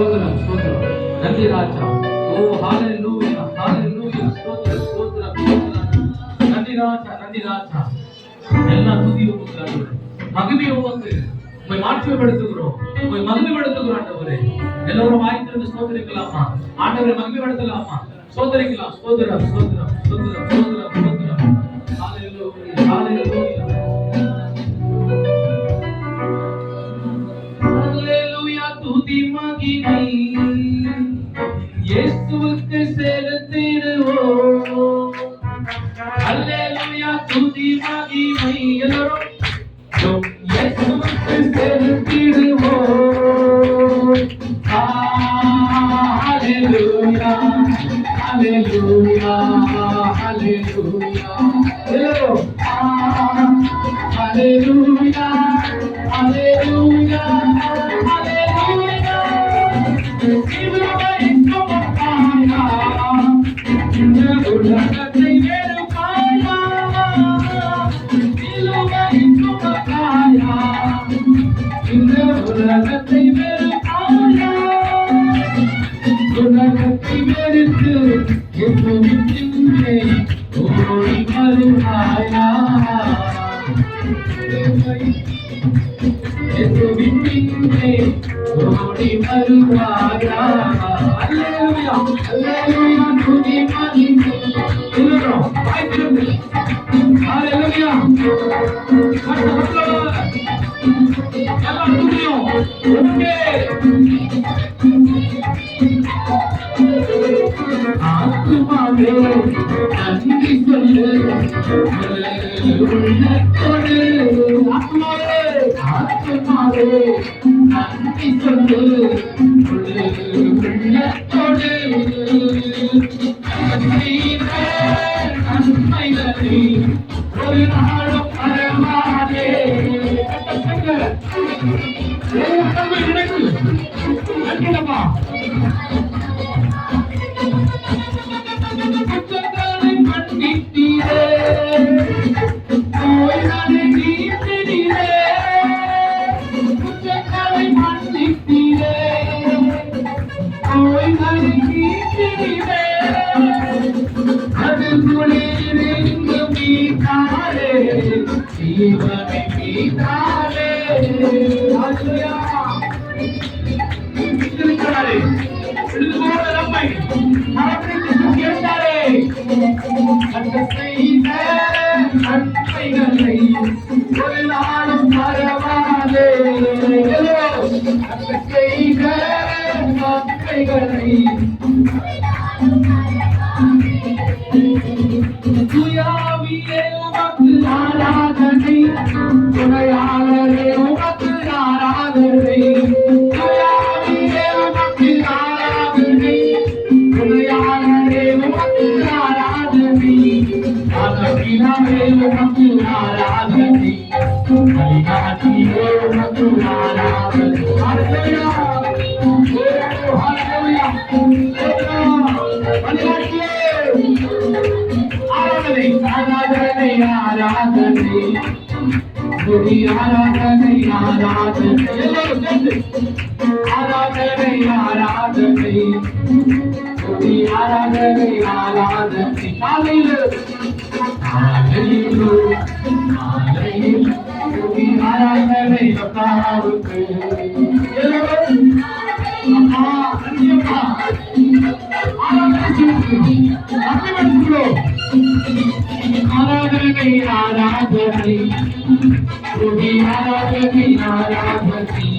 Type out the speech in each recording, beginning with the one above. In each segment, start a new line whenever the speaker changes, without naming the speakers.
ஸ்தோத்திரம் ஸ்தோத்திரம் நன்றி ராஜா ஓ ஹாலே லூயா ஹாலே லூயா ஸ்தோத்திரம் ஸ்தோத்திரம் நன்றி ராஜா நன்றி ராஜா எல்லா துதி உமக்கு ஆண்டவரே மகிமை உமக்கு உம்மை மாற்றிப்படுத்துகிறோம் உம்மை மகிமைப்படுத்துகிறோம் ஆண்டவரே எல்லோரும் வாய்த்திருந்து ஸ்தோத்திரிக்கலாமா ஆண்டவரை மகிமைப்படுத்தலாமா ஸ்தோத்திரிக்கலாம் ஸ்தோத்திரம் ஸ்தோத்திரம் ஸ்தோத்திரம் ஸ்தோத்திரம் ஸ்தோத்திரம் ஹாலே லூயா ஹாலே லூயா இயேசுவுக்கு செலுத்திடுவோம் ஹalleluya துதி மகிமை எல்லாரும் இயேசுவுக்கு எப்பொழுதுமே ஓடி வருவாயா அல்லேலூயா அல்லேலூயா துதி மகிமை எல்லாரும் வாய்ப்பிருந்து அல்லேலூயா I'm gonna get you, get you, get you, get ஆராதனை ஆராதனை துதி ஆராதனை ஆராதனை எல்லாரும் சேர்ந்து ஆராதனை ஆராதனை துதி ஆராதனை ஆராதனை காலையில் காலையில் காலையில் துதி ஆராதனை அப்பாவுக்கு எல்லாரும் அம்மா அன்னியம்மா ஆராதனை ஆராதனை துதி ஆராதனை ஆராதனை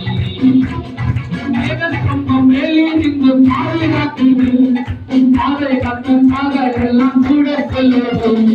மேகஸ்தம்பம் மேலே நின்று பாதுகாக்குது அதை கத்தமாக எல்லாம் கூட செல்வதும்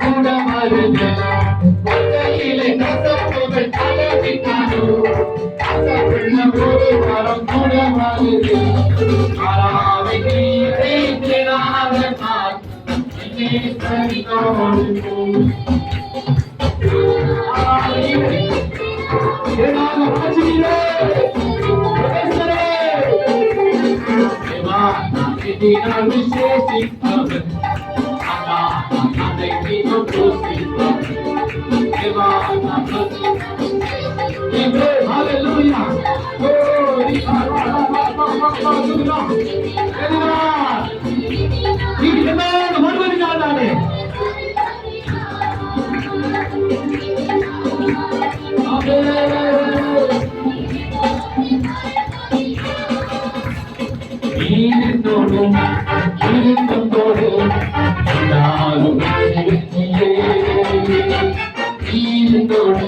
கூட
மருது
கொள்கையிலே கசப்புகள் தலைவிட்டாரோ கசப்புள்ள ஒரு வாரம் கூட மருது ஆறாவை நீரே திராத நான் என்னே சரிதோடு ஏனான ராஜிலே ஏமா இதினா விசேஷிப்பவன். 이 n d o r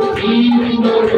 ধরো ধরো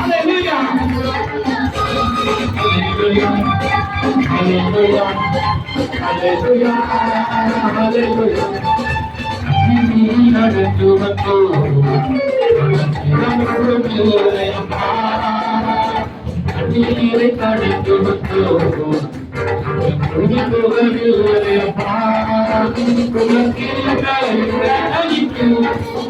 Aleluya. Hallelujah, Hallelujah, Hallelujah. Thank you.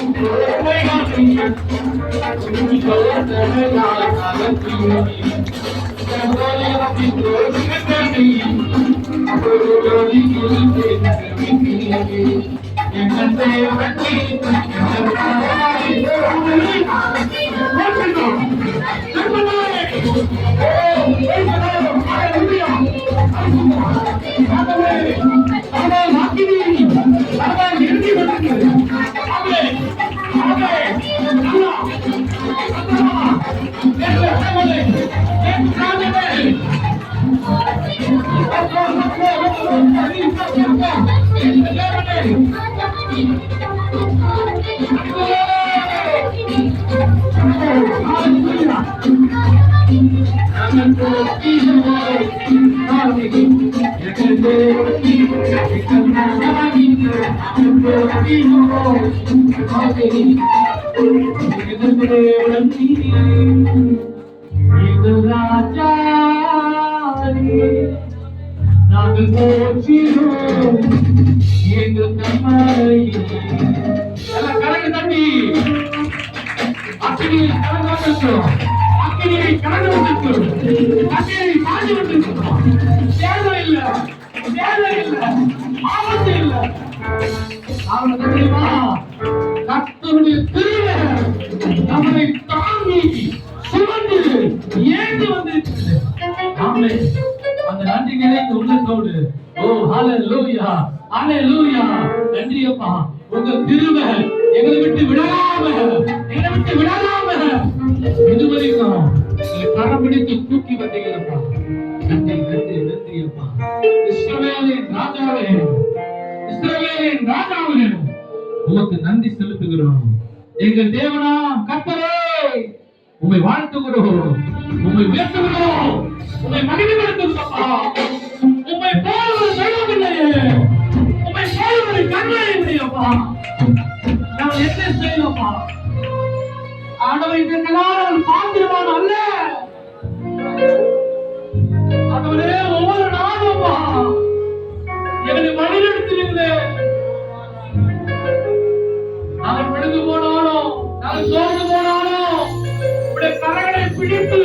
I'm 사람은 이런 식으로 바뀌어요. 아베, 아베, 나라, 나라, 내가 할머니, 내 가족을. 아빠, 아빠, 아빠, 아니, 아빠, 내 여러분. 아빠, 아빠, 아빠, தண்ணி அக்கினியை கலந்து வந்திருக்கிறோம் கடந்து கலந்து வந்திருக்கிறோம் அக்கினியை சாஞ்சி வந்திருக்கிறோம் இல்ல. சேதம் இல்ல. ஆபத்து இல்ல. அவனுக்கு தெரியுமா கர்த்தருடைய திருவிழா நம்மை தாங்கி சுமந்து வந்திருக்கிறது. அந்த நன்றி நிறைந்த உள்ளத்தோடு. ஓ ஹalleluya ஹalleluya நன்றி அப்பா உங்க கிருபை எங்களை விட்டு விடாம எங்களை விட்டு விடாம இதுவரைக்கும் எங்களை கரம் பிடித்து தூக்கி வந்தீங்கப்பா. நன்றி நன்றி நன்றி அப்பா இஸ்ரவேலின் ராஜாவே இஸ்ரவேலின் ராஜாவே உமக்கு நன்றி செலுத்துகிறோம். எங்கள் தேவனா கர்த்தரே உம்மை வாழ்த்துகிறோம். உம்மை உயர்த்துகிறோம். உம்மை மகிமைப்படுத்துகிறோம். உம்மை போல ஒரு தெய்வம் இல்லையே உம்மை போல ஒரு கண்ணை இல்லையப்பா நாங்கள் என்ன செய்யலப்பா ஆண்டவர் இதற்கெல்லாம் பாத்திரமான அல்ல. ஆண்டவரே ஒவ்வொரு நாளும்ப்பா எங்களை வழிநடத்துவீங்களே நாங்கள் விழுந்து போனாலும் நாங்கள் சோர்ந்து போனாலும் உடைய கரங்களை பிடித்து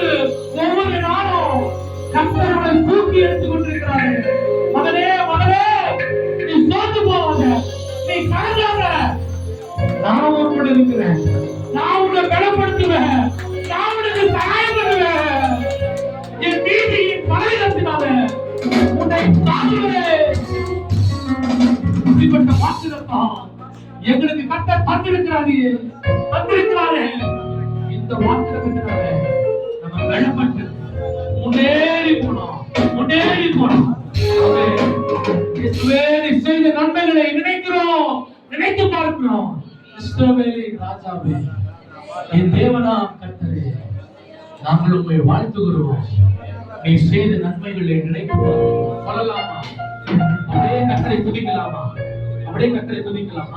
ஒவ்வொரு நாளும் கர்த்தர்களை தூக்கி எடுத்துக் கொண்டிருக்கிறாரு மகனே மகனே நீ சோர்ந்து போவாங்க நீ கலங்காத நான் உன்னோட இருக்கிறேன். நான் உன்னை பலப்படுத்துவேன். நான் உனக்கு சகாயம் பண்ணுவேன். என் நீதியின் பலவீனத்தினால உன்னை தாங்குவேன் இப்படிப்பட்ட வாக்குதான் எங்களுக்கு கட்ட தந்திருக்கிறாரு தந்திருக்கிறாரு. இந்த வாக்குறதுனால நம்ம வெளிப்பட்டு முன்னேறி போனோம் முன்னேறி போனோம். ஆமென். இயேசுவே, நீ செய்த நன்மைகளை நினைக்கிறோம் நினைத்து பார்க்கிறோம். இஸ்ரவேலி ராஜாவே. என் தேவனாம் கத்தரே நாங்கள் உண்மை வாழ்த்துகிறோம். நீ செய்த நன்மைகளை நினைத்து சொல்லலாமா அப்படியே கத்தரை துதிக்கலாமா? அப்படியே கத்தரை துதிக்கலாம்.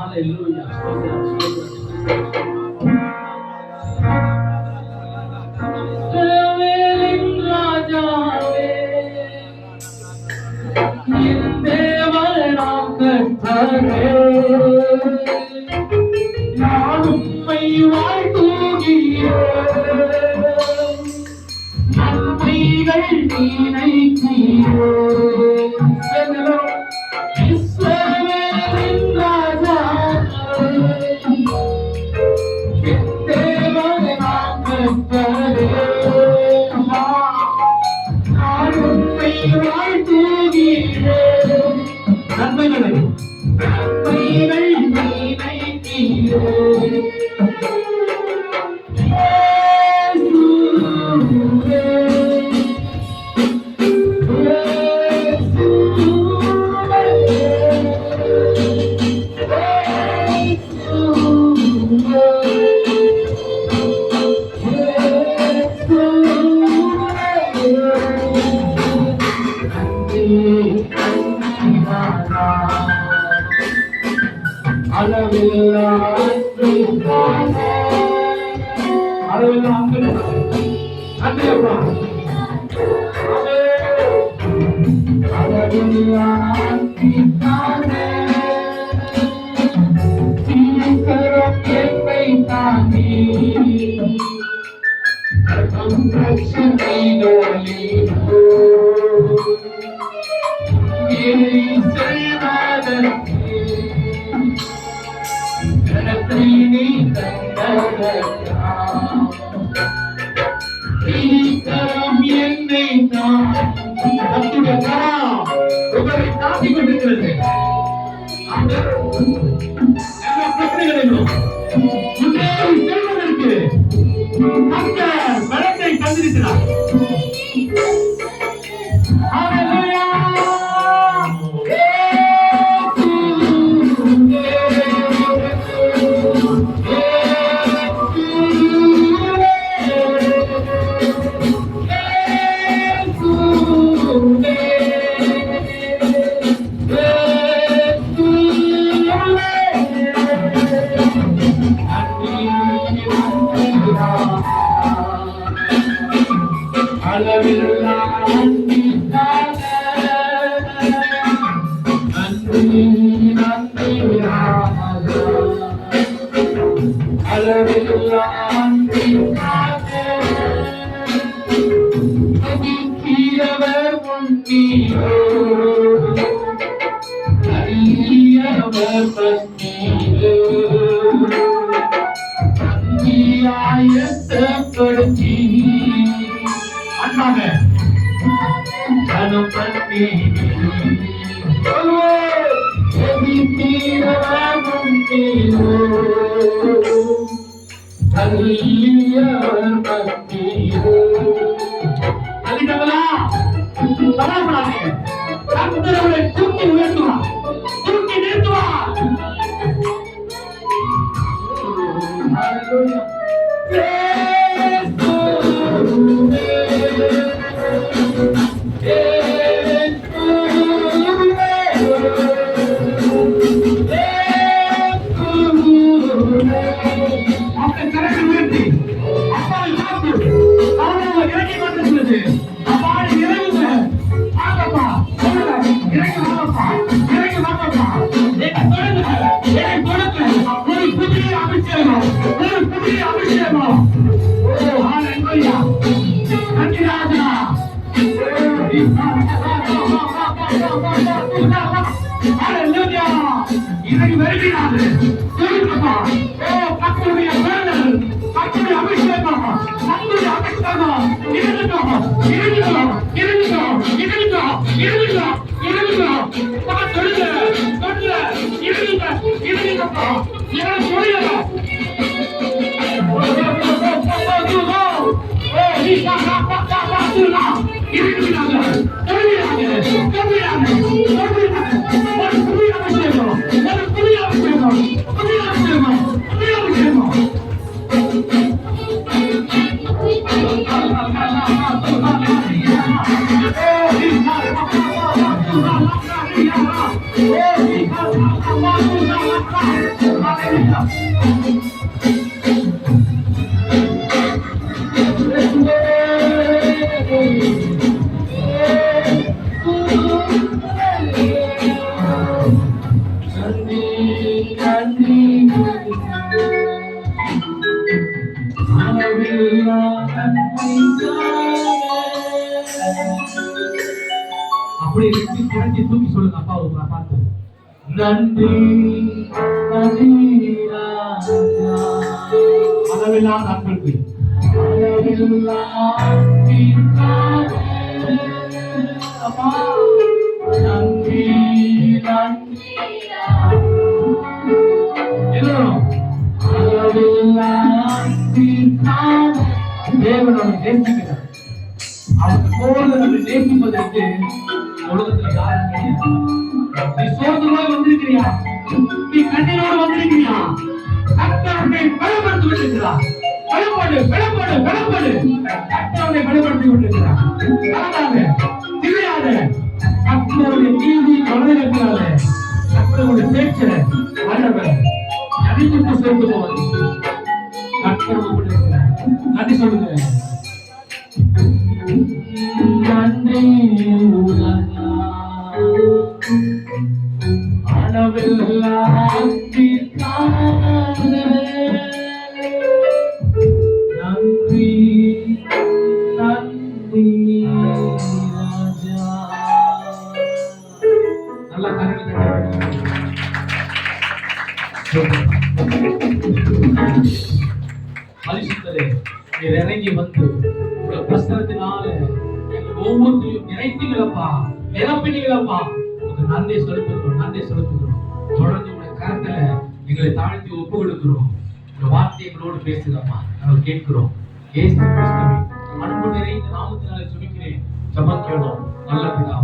ராஜாவே என் கத்தரே I'm going to go to the ground. I'm going to go to the ground. I'm going to go to the ground. ensinar. கணப்படுத்தி அண்ணாங்க கணப்பட்டி தீரவாகும் தீரோ. தள்ளியவர் பக்தியோ தள்ளிட்டவளா வரக்கூடாது கர்த்தர் அவரை தூக்கி உயர்த்துவார் தூக்கி நிறுத்துவார் Hallelujah. நன்றி அளவில்லா அப்பா நன்றி நன்றி அளவில்லா தேவனோட நேசிக்கிறார். போல நம்ம நேசிப்பதற்கு உலகத்துல யாரும் கிடையாது நீ சோர்ந்தமாய் வந்திருக்கிறியா? நீ கண்ணீரோடு வந்திருக்கிறியா? கர்த்தர் உன்னை பலப்படுத்தி விட்டிருக்கிறார் பலப்படு பலப்படு பலப்படு. கர்த்தர் உன்னை பலப்படுத்தி விட்டிருக்கிறார் கலங்காத திரியாத கர்த்தருடைய நீதி கவலைக்கிறாத கர்த்தருடைய பேச்ச வல்லவர். நடித்து சேர்ந்து போவது கர்த்தர் நன்றி சொல்லுங்க. நன்றி உலகா. வார்த்தை நாங்கள் கேட்கிறோம். ஏசு கிறிஸ்துவின் அன்பு நிறைந்த நாமத்தினாலே சுமிக்கிறேன் ஜபம் கேளோம் நல்ல பிதா.